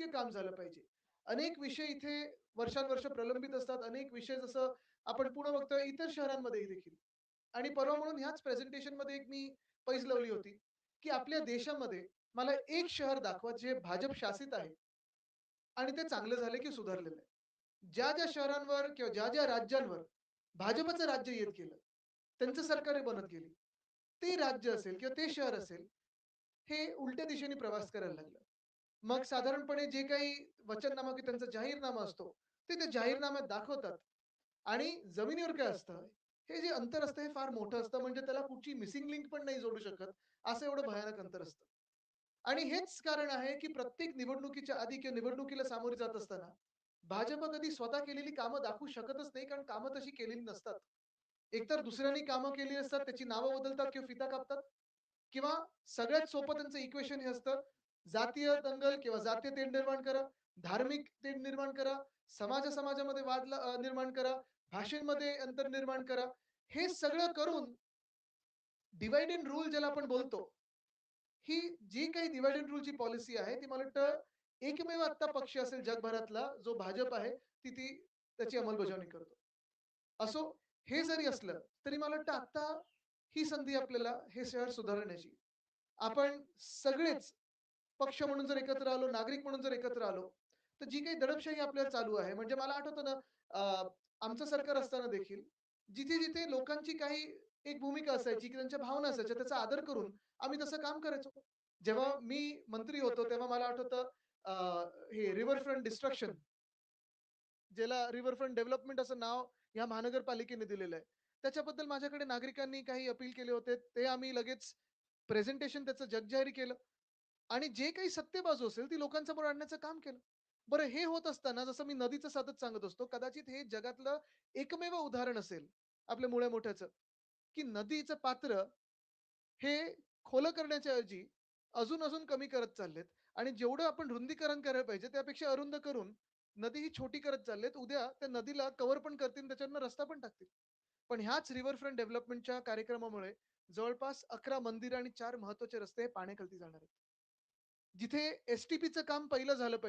शासकीय काम झालं पाहिजे. अनेक विषय इथे वर्षानुवर्ष प्रलंबित असतात. अनेक विषय जसं आपण पुणे बघतोय इतर शहरांमध्ये देखील. आणि परवा म्हणून ह्याच प्रेझेंटेशनमध्ये एक मी पैज लावली होती की आपल्या देशामध्ये मला एक शहर दाखवा जे भाजप शासित आहे. आणि ते चांगलं झाले की सुधारलेलं आहे. ज्या ज्या शहरांवर किंवा ज्या ज्या राज्यांवर भाजपचं राज्य येत गेलं त्यांचं सरकार बनत गेली. ते राज्य असेल किंवा ते शहर असेल हे उलट्या दिशेने प्रवास करायला लागलं. मग साधारणपणे जे काही वचननामा की त्यांचा जाहीरनामा असतो ते त्या जाहीरनाम्यात दाखवतात. आणि जमिनीवर काय असतं? हे जे अंतर असतं हे फार मोठं असतं म्हणजे त्याला कुठची मिसिंग लिंक पण नाही जोडू शकत असं एवढं भयानक अंतर असतं. आणि हेच कारण आहे की प्रत्येक निवडणुकीच्या आधी किंवा निवडणुकीला सामोरे जात असताना भाजप कधी स्वतः केलेली कामं दाखवू शकतच नाही कारण कामं तशी केलेली नसतात. एकतर दुसऱ्यांनी कामं केली असतात त्याची नावं बदलतात किंवा फिता कापतात किंवा सगळ्यात सोपं त्यांचं इक्वेशन हे असतं जातीय दंगल किंवा जातीय तेढ निर्माण करा धार्मिक तेढ निर्माण करा समाज समाजामध्ये वाद निर्माण करा भाषेमध्ये अंतर निर्माण करा हे सगळं करून डिवाइड अँड रूल ज्याला आपण बोलतो ही जी काही डिवाइड अँड रूलची पॉलिसी आहे ती मला वाटतं एकमेव आत्ता पक्ष असेल जगभरातला जो भाजप आहे ती ती त्याची अंमलबजावणी करतो. असो हे जरी असलं तरी मला वाटतं आता ही संधी आपल्याला हे शहर सुधारण्याची. आपण सगळेच पक्ष म्हणून जर एकत्र आलो नागरिक म्हणून जर एकत्र आलो तर जी काही दडपशाही आपल्याला चालू आहे म्हणजे मला आठवतं ना आमचं सरकार असताना देखील जिथे जिथे लोकांची काही एक भूमिका असायची की त्यांच्या भावना असायच्या त्याचा आदर करून आम्ही तसं काम करायचो. जेव्हा मी मंत्री होतो तेव्हा मला आठवतं अं, हे रिव्हरफ्रंट डिस्ट्रक्शन ज्याला रिव्हरफ्रंट डेव्हलपमेंट असं नाव या महानगरपालिकेने दिलेलं आहे. त्याच्याबद्दल माझ्याकडे नागरिकांनी काही अपील केले होते ते आम्ही लगेच प्रेझेंटेशन त्याचं जगजाहीर केलं. आणि जे काही सत्य बाजू असेल ती लोकांसमोर आणण्याचं काम केलं. बरं हे होत असताना जसं मी नदीचं सतत सांगत असतो कदाचित हे जगातलं एकमेव उदाहरण असेल आपल्या मुळे मोठ्याचं की नदीचं पात्र हे खोलं करण्याच्या ऐवजी अजून अजून कमी करत चाललेत. आणि जेवढं आपण रुंदीकरण करायला पाहिजे त्यापेक्षा अरुंद करून नदी ही छोटी करत चाललेत. उद्या त्या नदीला कव्हर पण करतील त्याच्यावरनं रस्ता पण टाकतील. पण ह्याच रिव्हरफ्रंट डेव्हलपमेंटच्या कार्यक्रमामुळे जवळपास अकरा मंदिर आणि चार महत्त्वाचे रस्ते हे पाण्याखालती जाणार आहेत. जिथे एस टी पीचं काम पहिलं झालं पाहिजे.